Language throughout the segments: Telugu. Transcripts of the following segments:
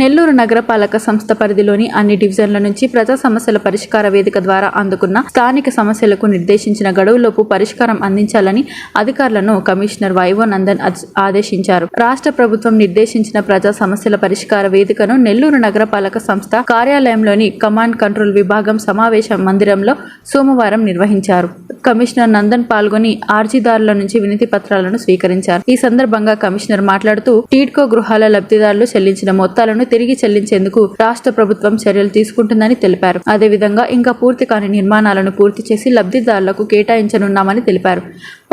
నెల్లూరు నగరపాలక సంస్థ పరిధిలోని అన్ని డివిజన్ల నుంచి ప్రజా సమస్యల పరిష్కార వేదిక ద్వారా అందుకున్న స్థానిక సమస్యలకు నిర్దేశించిన గడువులోపు పరిష్కారం అందించాలని అధికారులను కమిషనర్ వైవో నందన్ ఆదేశించారు. రాష్ట్ర ప్రభుత్వం నిర్దేశించిన ప్రజా సమస్యల పరిష్కార వేదికను నెల్లూరు నగరపాలక సంస్థ కార్యాలయంలోని కమాండ్ కంట్రోల్ విభాగం సమావేశ మందిరంలో సోమవారం నిర్వహించారు. కమిషనర్ నందన్ పాల్గొని ఆర్జీదారుల నుంచి వినతి పత్రాలను స్వీకరించారు. ఈ సందర్భంగా కమిషనర్ మాట్లాడుతూ టీడ్కో గృహాల లబ్ధిదారులు చెల్లించిన మొత్తాలను తిరిగి చెల్లించేందుకు రాష్ట్ర ప్రభుత్వం చర్యలు తీసుకుంటుందని తెలిపారు. అదేవిధంగా ఇంకా పూర్తి కాని నిర్మాణాలను పూర్తి చేసి లబ్ధిదారులకు కేటాయించనున్నామని తెలిపారు.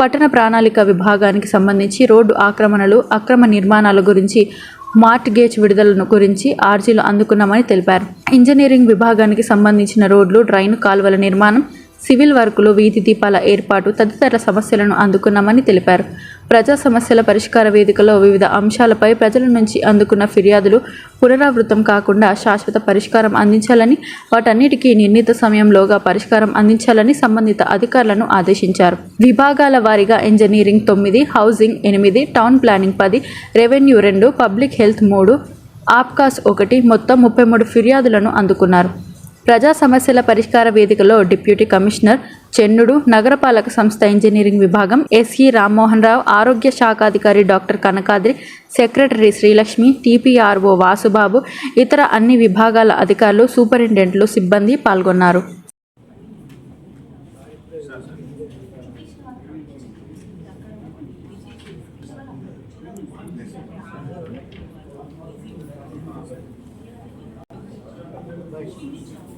పట్టణ ప్రణాళిక విభాగానికి సంబంధించి రోడ్డు ఆక్రమణలు అక్రమ నిర్మాణాల గురించి మార్ట్ గేజ్ విడుదలను గురించి ఆర్జీలు అందుకున్నామని తెలిపారు. ఇంజనీరింగ్ విభాగానికి సంబంధించిన రోడ్లు డ్రైన్ కాలువల నిర్మాణం సివిల్ వర్కులు వీధి దీపాల ఏర్పాటు తదితర సమస్యలను అందుకున్నామని తెలిపారు. ప్రజా సమస్యల పరిష్కార వేదికలో వివిధ అంశాలపై ప్రజల నుంచి అందుకున్న ఫిర్యాదులు పునరావృతం కాకుండా శాశ్వత పరిష్కారం అందించాలని వాటన్నిటికీ నిర్ణీత సమయంలోగా పరిష్కారం అందించాలని సంబంధిత అధికారులను ఆదేశించారు. విభాగాల వారీగా ఇంజనీరింగ్ తొమ్మిది హౌసింగ్ ఎనిమిది టౌన్ ప్లానింగ్ పది రెవెన్యూ రెండు పబ్లిక్ హెల్త్ మూడు ఆప్కాస్ ఒకటి మొత్తం ముప్పై మూడు ఫిర్యాదులను అందుకున్నారు. ప్రజా సమస్యల పరిష్కార వేదికలో డిప్యూటీ కమిషనర్ చెన్నుడు నగరపాలక సంస్థ ఇంజనీరింగ్ విభాగం ఎస్ఈ రామ్మోహన్ రావు ఆరోగ్య శాఖాధికారి doctor Kanakadri secretary Srilakshmi TPRO Vasubabu ఇతర అన్ని విభాగాల అధికారులు సూపరింటెండెంట్లు సిబ్బంది పాల్గొన్నారు Thank you.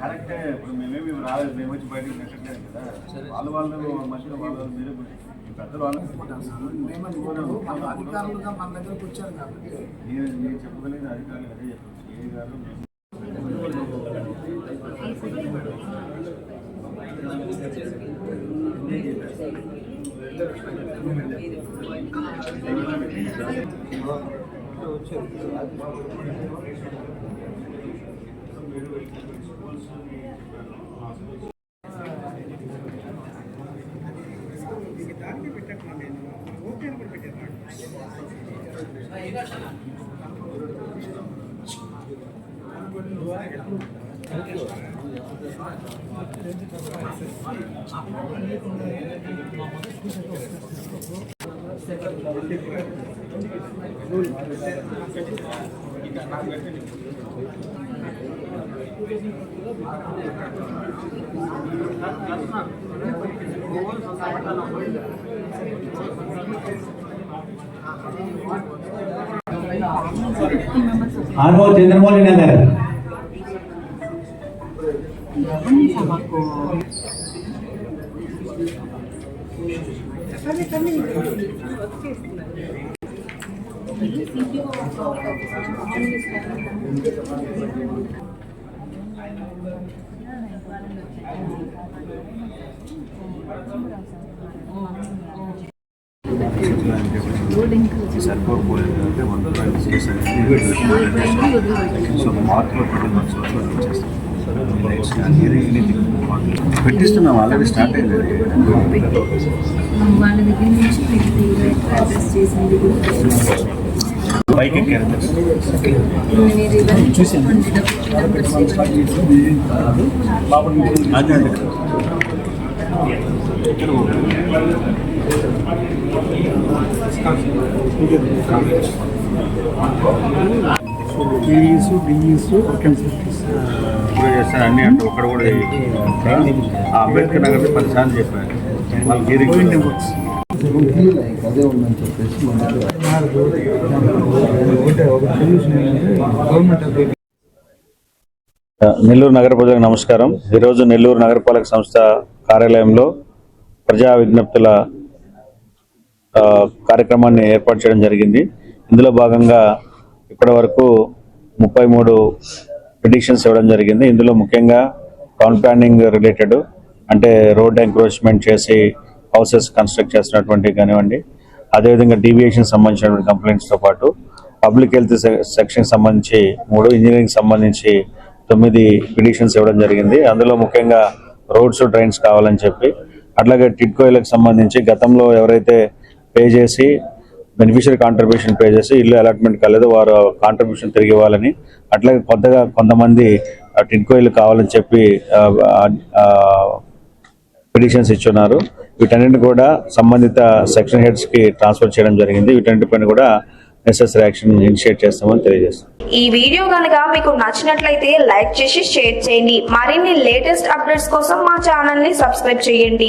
కరెక్టే. ఇప్పుడు మేమేమి రాలేదు. మేము వచ్చి బయటకు నెట్టట్లేదు కదా. వాళ్ళు వాళ్ళు మధ్యలో వాళ్ళు వాళ్ళు మీరే పెద్దలు వాళ్ళు అధికారులుగా మన దగ్గరకు వచ్చారు కాబట్టి నేను నేను చెప్పగలిగిన అధికారులు అదే చెప్పచ్చు. ఏ గారు మేము దానికి ఆర్వో నేను ఓకే అని కూడా చంద్రమౌళి నగర్. సరిపోకపోలేదు అంటే వన్ పాయింట్ సో మార్కులో పడిన చోట్ల వచ్చేస్తాం పెట్టిస్తున్నాం ఆల్రెడీ స్టార్ట్ అయింది వాళ్ళ దగ్గర నుంచి మీకు లెటర్ అడ్రస్ చేసింది బైక్ ఎక్కారు. చూసుకోండి నెంబర్స్ డిఈస్ ఇప్పుడు చేస్తాను అన్ని అంటే ఒక్కడ కూడా అంబేద్కర్ నగర్ హీరింగ్ అదే ఉందని చెప్పేసి గవర్నమెంట్ నెల్లూరు నగర ప్రజలకు నమస్కారం. ఈరోజు నెల్లూరు నగరపాలక సంస్థ కార్యాలయంలో ప్రజా విజ్ఞప్తుల ఆ, కార్యక్రమాన్ని ఏర్పాటు చేయడం జరిగింది. ఇందులో భాగంగా ఇప్పటి వరకు ముప్పై మూడు పిటిషన్స్ ఇవ్వడం జరిగింది. ఇందులో ముఖ్యంగా టౌన్ ప్లానింగ్ రిలేటెడ్ అంటే రోడ్ ఎంక్రోచ్మెంట్ చేసి హౌసెస్ కన్స్ట్రక్ట్ చేస్తున్నటువంటి కానివ్వండి అదేవిధంగా డీవియేషన్ సంబంధించినటువంటి కంప్లైంట్స్తో పాటు పబ్లిక్ హెల్త్ సెక్షన్ సంబంధించి మూడు ఇంజనీరింగ్ సంబంధించి తొమ్మిది పిటిషన్స్ ఇవ్వడం జరిగింది. అందులో ముఖ్యంగా రోడ్స్ డ్రైన్స్ కావాలని చెప్పి అట్లాగే టిడ్కోయిలకు సంబంధించి గతంలో ఎవరైతే పే చేసి బెనిఫిషియరీ కాంట్రిబ్యూషన్ పే చేసి ఇల్లు అలాట్మెంట్ కాలేదు వారు కాంట్రిబ్యూషన్ తిరిగి ఇవ్వాలని. అట్లాగే కొత్తగా కొంతమంది ఆ టిడ్కో ఇల్లు కావాలని చెప్పి పిటిషన్స్ ఇచ్చున్నారు. వీటన్నిటిని కూడా సంబంధిత సెక్షన్ హెడ్స్కి ట్రాన్స్ఫర్ చేయడం జరిగింది. వీటన్నిటిపైన కూడా నెసెసరీ యాక్షన్ ఇనిషియేట్ చేస్తామని తెలియజేస్తాం. ఈ వీడియో కనుక మీకు నచ్చినట్లయితే లైక్ చేసి షేర్ చేయండి. మరిన్ని లేటెస్ట్ అప్డేట్స్ కోసం మా ఛానల్ని సబ్స్క్రైబ్ చేయండి.